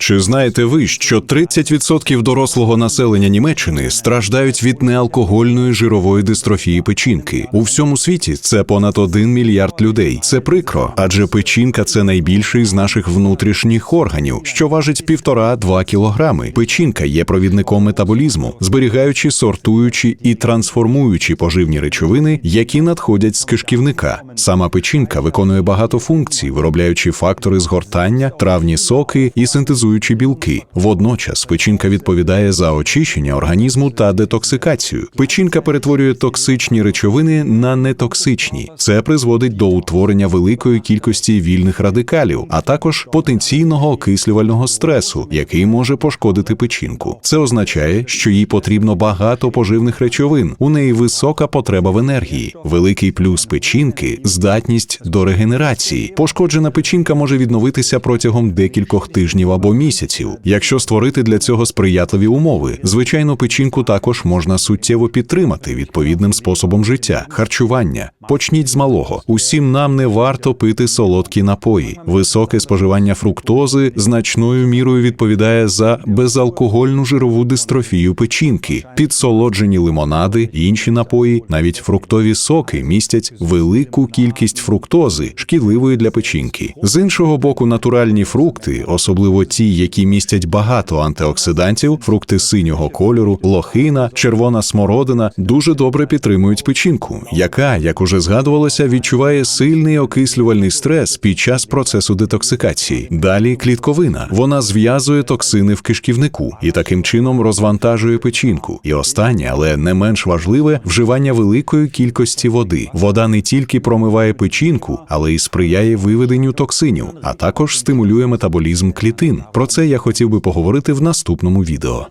Чи знаєте ви, що 30% дорослого населення Німеччини страждають від неалкогольної жирової дистрофії печінки? У всьому світі це понад 1 мільярд людей. Це прикро, адже печінка це найбільший з наших внутрішніх органів, що важить 1,5-2 кілограми. Печінка є провідником метаболізму, зберігаючи, сортуючи і трансформуючи поживні речовини, які надходять з кишківника. Сама печінка виконує багато функцій, виробляючи фактори згортання, травні соки і синтезуючи білки. Водночас печінка відповідає за очищення організму та детоксикацію. Печінка перетворює токсичні речовини на нетоксичні. Це призводить до утворення великої кількості вільних радикалів, а також потенційного окислювального стресу, який може пошкодити печінку. Це означає, що їй потрібно багато поживних речовин. У неї висока потреба в енергії. Великий плюс печінки здатність до регенерації. Пошкоджена печінка може відновитися протягом декількох тижнів або місяців, якщо створити для цього сприятливі умови. Звичайно, печінку також можна суттєво підтримати відповідним способом життя, харчування. Почніть з малого. Усім нам не варто пити солодкі напої. Високе споживання фруктози значною мірою відповідає за безалкогольну жирову дистрофію печінки. Підсолоджені лимонади, інші напої, навіть фруктові соки містять велику кількість фруктози, шкідливої для печінки. З іншого боку, натуральні фрукти, особливо ті, які містять багато антиоксидантів, фрукти синього кольору, лохина, червона смородина, дуже добре підтримують печінку, яка, як уже згадувалося, відчуває сильний окислювальний стрес під час процесу детоксикації. Далі клітковина. Вона зв'язує токсини в кишківнику і таким чином розвантажує печінку. І останнє, але не менш важливе, вживання великої кількості води. Вода не тільки промиває печінку, але й сприяє виведенню токсинів, а також стимулює метаболізм клітин. Про це я хотів би поговорити в наступному відео.